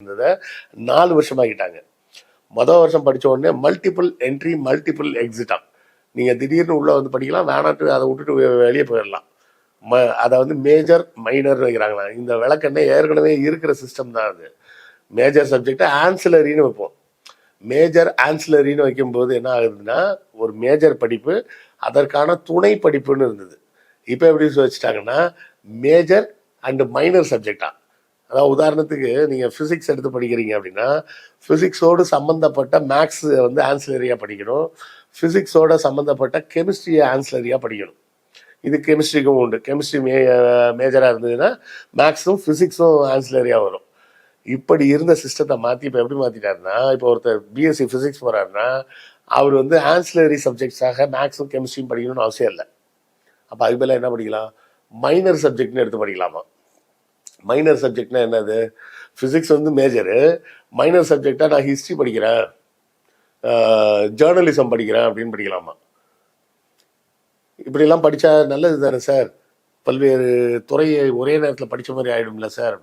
இருந்ததை நாலு வருஷமாக்கிட்டாங்க. மொதல் வருஷம் படிச்ச உடனே மல்டிபிள் என்ட்ரி மல்டிபிள் எக்ஸிட்டாம் நீங்கள் திடீர்னு உள்ளே வந்து படிக்கலாம் வேணாட்டு அதை விட்டுட்டு வெளியே போயிடலாம். ம அதை வந்து மேஜர் மைனர்னு வைக்கிறாங்களா? இந்த விளக்கெண்ணே ஏற்கனவே இருக்கிற சிஸ்டம் தான் அது. மேஜர் சப்ஜெக்டை ஆன்சிலரின்னு வைப்போம். மேஜர் ஆன்சிலரின்னு வைக்கும்போது என்ன ஆகுதுன்னா ஒரு மேஜர் படிப்பு அதற்கான துணை படிப்புன்னு இருந்தது. இப்போ எப்படி வச்சுட்டாங்கன்னா மேஜர் அண்டு மைனர் சப்ஜெக்டா அதாவது உதாரணத்துக்கு நீங்கள் ஃபிசிக்ஸ் எடுத்து படிக்கிறீங்க அப்படின்னா ஃபிசிக்ஸோடு சம்மந்தப்பட்ட மேக்ஸ் வந்து ஆன்சிலரியாக படிக்கணும். ஃபிசிக்ஸோட சம்மந்தப்பட்ட கெமிஸ்ட்ரியை ஆன்சிலரியாக படிக்கணும். இது கெமிஸ்ட்ரிக்கும் உண்டு. கெமிஸ்ட்ரி மே மேஜராக இருந்ததுன்னா மேக்ஸும் ஃபிசிக்ஸும் ஆன்சிலரியாக வரும். இப்படி இருந்த சிஸ்டத்தை மாற்றி இப்போ எப்படி மாற்றிட்டாருன்னா இப்போ ஒருத்தர் பிஎஸ்சி ஃபிசிக்ஸ் போகிறாருன்னா அவர் வந்து ஆன்சிலரி சப்ஜெக்ட்ஸாக மேக்ஸும் கெமிஸ்ட்ரியும் படிக்கணும்னு அவசியம் இல்லை. அப்போ அதுக்கு என்ன படிக்கலாம்? மைனர் சப்ஜெக்ட்னு எடுத்து படிக்கலாமா? மைனர் சப்ஜெக்ட்னா என்னது? ஃபிசிக்ஸ் வந்து மேஜரு மைனர் சப்ஜெக்டாக நான் ஹிஸ்ட்ரி படிக்கிறேன். ஜேர்னலிசம் படிக்கிறேன் அப்படின்னு படிக்கலாமா? இப்படிலாம் படித்தா நல்லது தானே சார் பல்வேறு துறையை ஒரே நேரத்தில் படித்த மாதிரி ஆகிடும்ல சார்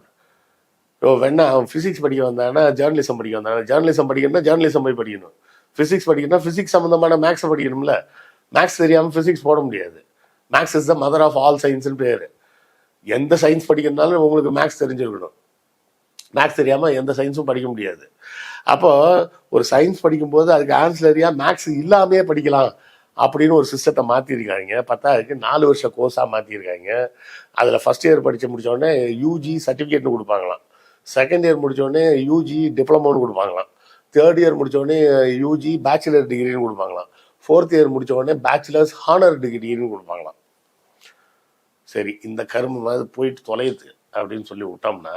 ஓ வேணா அவன் ஃபிசிக்ஸ் படிக்க வந்தானா ஜேர்னலிசம் படிக்க வந்தானா ஜேர்னலிசம் படிக்கணும்னா ஜேர்னலிசம் போய் படிக்கணும். ஃபிசிக்ஸ் படிக்கணும்னா ஃபிசிக்ஸ் சம்மந்தமான மேக்ஸை படிக்கணும்ல. மேக்ஸ் தெரியாமல் ஃபிசிக்ஸ் போட முடியாது. Maths is the mother of all சயின்ஸ்னு பேர். எந்த சயின்ஸ் படிக்கிறதுனாலும் உங்களுக்கு மேக்ஸ் தெரிஞ்சிருக்கணும். மேக்ஸ் தெரியாமல் எந்த சயின்ஸும் படிக்க முடியாது. அப்போ ஒரு சயின்ஸ் படிக்கும்போது அதுக்கு ஆன்சிலரியாக மேக்ஸ் இல்லாமே படிக்கலாம் அப்படின்னு ஒரு சிஸ்டத்தை மாற்றிருக்காங்க பத்தாவதுக்கு நாலு வருஷம் கோர்ஸாக மாற்றிருக்காங்க அதில் ஃபஸ்ட் இயர் படித்து முடித்தோடனே யூஜி சர்டிஃபிகேட்னு கொடுப்பாங்களாம். செகண்ட் இயர் முடித்தோடனே யூஜி டிப்ளமோன்னு கொடுப்பாங்களாம். தேர்ட் இயர் முடித்தோடனே யூஜி பேச்சுலர் டிகிரின்னு கொடுப்பாங்களாம். ஃபோர்த் இயர் முடித்தோடனே பேச்சுலர்ஸ் ஹானர் டிகிரின்னு கொடுப்பாங்களாம். சரி இந்த கரும்பு மாதிரி போயிட்டு தொலையுது அப்படின்னு சொல்லி விட்டோம்னா